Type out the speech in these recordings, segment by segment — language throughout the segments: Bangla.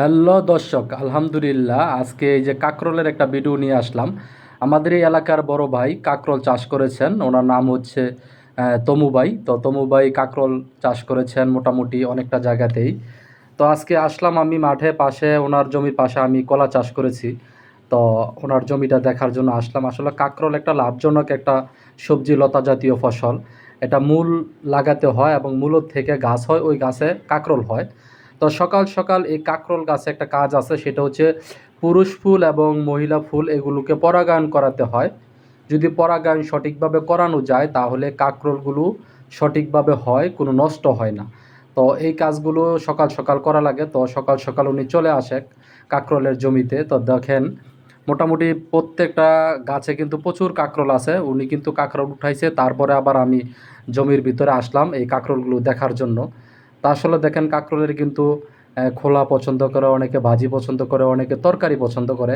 হ্যালো দর্শক, আলহামদুলিল্লাহ। আজকে এই যে কাকরোলের একটা ভিডিও নিয়ে আসলাম। আমাদের এই এলাকার বড় ভাই কাকরোল চাষ করেছেন। ওনার নাম হচ্ছে তমুবাই তো তমুবাই কাকরোল চাষ করেছেন মোটামুটি অনেকটা জায়গাতেই। তো আজকে আসলাম আমি মাঠে, পাশে ওনার জমির পাশে আমি কলা চাষ করেছি। তো ওনার জমিটা দেখার জন্য আসলাম। আসলে কাকরোল একটা লাভজনক একটা সবজি লতা জাতীয় ফসল। এটা মূল লাগাতে হয় এবং মূলত থেকে গাছ হয়, ওই গাছে কাকরোল হয়। তো সকাল সকাল এই কাকরোল গাছে একটা কাজ আছে, সেটা হচ্ছে পুরুষ ফুল এবং মহিলা ফুল এগুলোকে পরাগায়ন করাতে হয়। যদি পরাগায়ন সঠিকভাবে করানো যায়, তাহলে কাকরোলগুলো সঠিকভাবে হয়, কোনো নষ্ট হয় না। তো এই কাজগুলো সকাল সকাল করা লাগে, তো সকাল সকাল উনি চলে আসে কাকরোলের জমিতে। তো দেখেন, মোটামুটি প্রত্যেকটা গাছে কিন্তু প্রচুর কাকরোল আছে, উনি কিন্তু কাকরোল উঠাইছে, তারপরে আবার আমি জমির ভিতরে আসলাম এই কাকরোলগুলো দেখার জন্য। তা আসলে দেখেন কাকরোলের কিন্তু খোলা পছন্দ করে, অনেকে ভাজি পছন্দ করে, অনেকে তরকারি পছন্দ করে।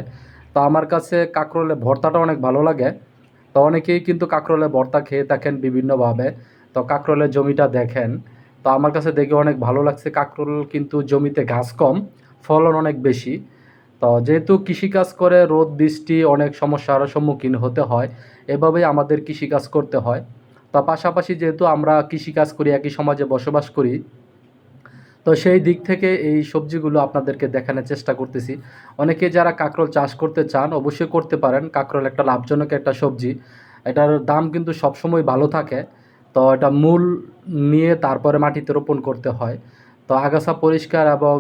তো আমার কাছে কাকরোলের ভর্তাটা অনেক ভালো লাগে। তো অনেকেই কিন্তু কাকরোলের ভর্তা খেয়ে থাকেন বিভিন্নভাবে। তো কাকরোলের জমিটা দেখেন, তো আমার কাছে দেখে অনেক ভালো লাগছে। কাকরোল কিন্তু জমিতে ঘাস কম, ফলন অনেক বেশি। তো যেহেতু কৃষিকাজ করে, রোদ, বৃষ্টি অনেক সমস্যার সম্মুখীন হতে হয়, এভাবেই আমাদের কৃষিকাজ করতে হয়। তা পাশাপাশি যেহেতু আমরা কৃষিকাজ করি, একই সমাজে বসবাস করি তো সেই দিক থেকে এই সবজিগুলো আপনাদেরকে দেখানোর চেষ্টা করতেছি। অনেকে যারা কাঁকরোল চাষ করতে চান, অবশ্যই করতে পারেন। কাঁকরোল একটা লাভজনক একটা সবজি। এটার দাম কিন্তু সবসময় ভালো থাকে। তো এটা মূল নিয়ে তারপরে মাটিতে রোপণ করতে হয়। তো আগাছা পরিষ্কার এবং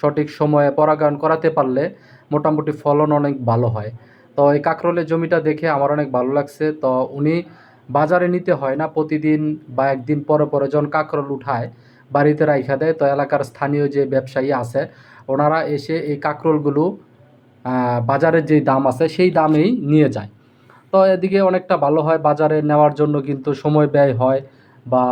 সঠিক সময়ে পরাগায়ন করাতে পারলে মোটামুটি ফলন অনেক ভালো হয়। তো এই কাঁকরোলের জমিটা দেখে আমার অনেক ভালো লাগছে। তো উনি বাজারে নিতে হয় না। প্রতিদিন বা একদিন পরে পরে যখন কাঁকরোল উঠায় বাড়িতে রাইখা দেয়। তো এলাকার স্থানীয় যে ব্যবসায়ী আছে, ওনারা এসে এই কাঁকরোলগুলো বাজারের যে দাম আছে, সেই দামেই নিয়ে যায়। তো এদিকে অনেকটা ভালো হয়, বাজারে নেওয়ার জন্য কিন্তু সময় ব্যয় হয় বা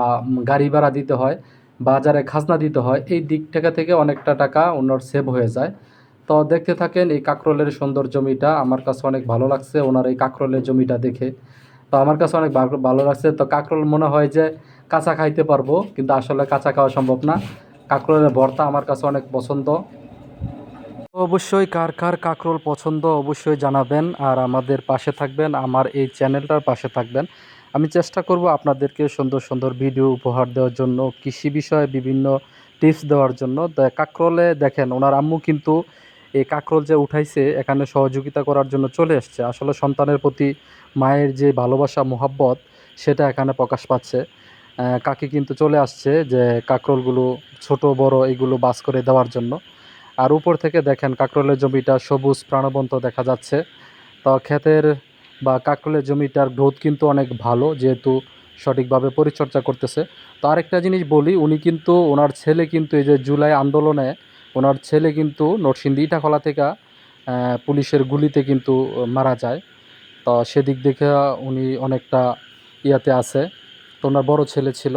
গাড়ি ভাড়া দিতে হয়, বাজারে খাজনা দিতে হয়। এই দিক থেকে থেকে অনেকটা টাকা ওনার সেভ হয়ে যায়। তো দেখতে থাকেন, এই কাঁকরোলের সুন্দর জমিটা, আমার কাছে অনেক ভালো লাগছে ওনার এই কাঁকরোলের জমিটা দেখে। তো আমার কাছে অনেক ভালো- লাগছে। তো কাঁকরোল মনে হয় যে কাঁচা খাইতে পারব, কিন্তু আসলে কাঁচা খাওয়া সম্ভব না। কাঁকরোলের ভর্তা আমার কাছে অনেক পছন্দ। অবশ্যই কার কার কাঁকরোল পছন্দ অবশ্যই জানাবেন, আর আমাদের পাশে থাকবেন, আমার এই চ্যানেলটার পাশে থাকবেন। আমি চেষ্টা করব আপনাদেরকে সুন্দর সুন্দর ভিডিও উপহার দেওয়ার জন্য, কৃষি বিষয়ে বিভিন্ন টিপস দেওয়ার জন্য। কাকরোলে দেখেন, ওনার আম্মু কিন্তু এই কাকরোল যে উঠাইছে, এখানে সহযোগিতা করার জন্য চলে এসছে আসলে সন্তানের প্রতি মায়ের যে ভালোবাসা, মোহাব্বত, সেটা এখানে প্রকাশ পাচ্ছে। কাকি কিন্তু চলে আসছে যে কাকরোলগুলো ছোট, বড় এগুলো বাস করে দেওয়ার জন্য। আর উপর থেকে দেখেন কাকরোলের জমিটা সবুজ, প্রাণবন্ত দেখা যাচ্ছে। তো ক্ষেতের বা কাকরোলের জমিটার গ্রোথ কিন্তু অনেক ভালো, যেহেতু সঠিকভাবে পরিচর্যা করতেছে। তো আরেকটা জিনিস বলি, উনি কিন্তু, ওনার ছেলে কিন্তু এই যে জুলাই আন্দোলনে ওনার ছেলে কিন্তু নরসিংদী ইটাখলা থেকে পুলিশের গুলিতে কিন্তু মারা যায়। তো সেদিক দেখে উনি অনেকটা ইয়াতে আছে। তো ওনার বড় ছেলে ছিল।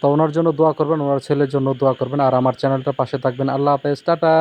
তো ওনার জন্য দোয়া করবেন, ওনার ছেলের জন্য দোয়া করবেন। আর আমার চ্যানেলটা পাশে থাকবেন। আল্লাহ হাফেজ, টাটা!